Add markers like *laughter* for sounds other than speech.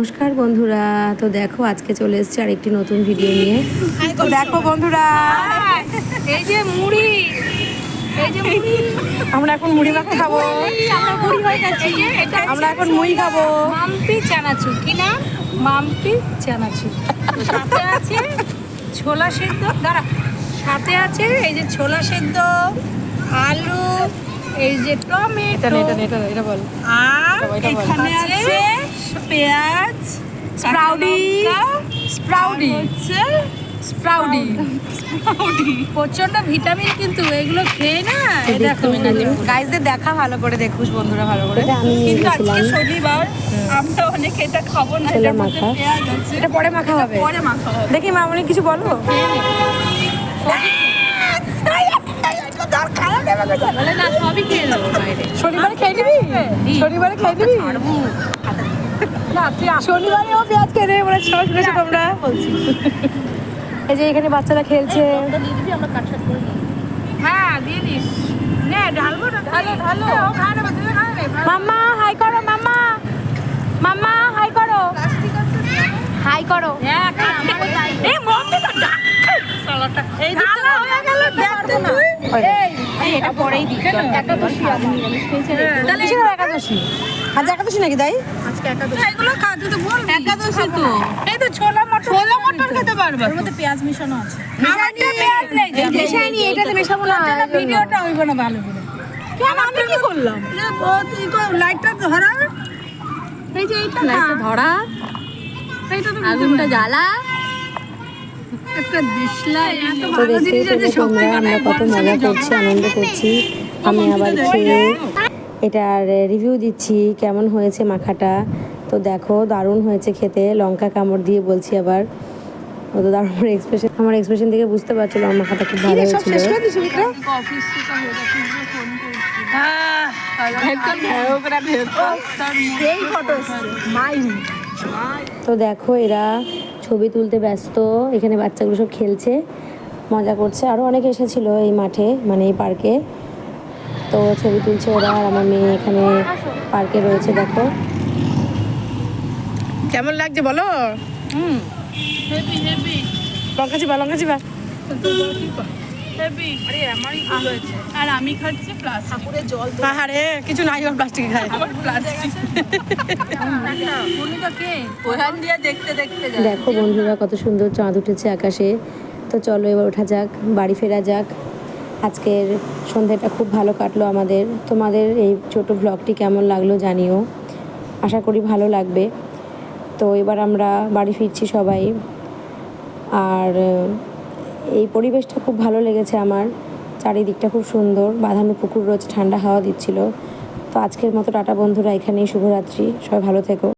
নমস্কার বন্ধুরা তো দেখো আজকে চলে এসেছি আরেকটি নতুন ভিডিও নিয়ে। তো দেখো বন্ধুরা। এই যে মুড়ি এই যে আমরা এখন মুড়ি মাখা খাব। আমরা এখন মুড়ি খাব। মাম্পি চানাচুর। কি না মাম্পি চানাচুর। সাথে আছে ছোলা সেদ্ধ। দাঁড়া সাথে আছে এই যে ছোলা সেদ্ধ আলু এই যে টমেটো এটা এটা এটা বল। আর এখানে আছে পেঁয়াজ স্প্রাউডি স্প্রাউডি। হচ্ছে স্প্রাউডি। প্রচণ্ড ভিটামিন কিন্তু এগুলো খেয়ে না দেখো। গাইজদের দেখা ভালো করে দেখুস বন্ধুরা ভালো করে। কিন্তু আজকে শনিবার আমরা অনেক এটা খাব না মধ্যে মাখা। পেঁয়াজ এটা পরে মাখা হবে। পরে মাখা হবে। দেখি মামনি কিছু বলো। শনিবারে খেয়ে নিবি? শনিবারে খেয়ে নিবি? না তুই শনিবারে ও পেঁয়াজ খেয়ে শুনেছো তোমরা? এই যে এখানে বাচ্চারা খেলছে। হ্যাঁ দিয়ে দিস। ঢালবো ঢালো ঢালো। ও খায় না তুমি খায় না। মাম্মা হাই করো মাম্মা হাই করো হাই করো হ্যাঁ আমারও তাই এই মম্মি তো ডাক সালাটা এই ঢালা হয়ে গেল দেখতে না এই এই এটা পরেই দি কেন একাদশী আজ একাদশী নাকি তাই? এগুলো তো একাদশী তো। এই তো ছোলা মটর ছোলা মটর খেতে পারবে। ওর মধ্যে পেঁয়াজ মিশানো আছে। আমারটা পেঁয়াজ নেই যে মেশাইনি এটাতে মেশাবো না ভিডিওটা হইব না ভালো করে। কেন? আমি কি করলাম? তুই লাইটটা ধরা। এই যে এইটা না। ধরা। এইটা তো আগুনটা জ্বালা। একটা দিশলাই। এত ভালো জিনিস আছে পেলে আমরা কত মজা করছি আনন্দ করছি। আমি আবার খেয়ে এটার রিভিউ দিচ্ছি কেমন হয়েছে মাখাটা। তো দেখো দারুণ হয়েছে খেতে। লঙ্কা কামড় দিয়ে বলছি আবার। ও তো দারুণ এক্সপ্রেশন আমার এক্সপ্রেশন থেকে বুঝতে পারছিল আমার মাখাটা খুব ভালো হয়েছিল। অফিস থেকে হয়ে গেছে ফোন তো দেখো এরা ছবি তুলতে ব্যস্ত। এখানে বাচ্চাগুলো সব খেলছে মজা করছে। আরও অনেকে এসেছিল এই মাঠে মানে এই পার্কে তো ছবি তুলছে ওরা আর আমার মেয়ে এখানে পার্কে রয়েছে দেখো। কেমন লাগছে বলো? হুম। হেভি হেভি লঙ্কা চিবা লঙ্কা চিবা আরে আমি খাচ্ছি জল পাহাড়ে কিছু নাই ওর প্লাস্টিক খায়। *laughs* দেখো বন্ধুরা কত সুন্দর চাঁদ উঠেছে আকাশে। তো চলো এবার ওঠা যাক বাড়ি ফেরা যাক। আজকের সন্ধ্যাটা খুব ভালো কাটলো আমাদের। তোমাদের এই ছোট ব্লগটি কেমন লাগল জানিও। আশা করি ভালো লাগবে। তো এবার আমরা বাড়ি ফিরছি সবাই। আর এই পরিবেশটা খুব ভালো লেগেছে আমার। চারিদিকটা খুব সুন্দর। বাঁধানো পুকুর রয়েছে, ঠান্ডা হাওয়া দিচ্ছিল। তো আজকের মতো টাটা বন্ধুরা, এখানেই শুভরাত্রি। সবাই ভালো থেকো।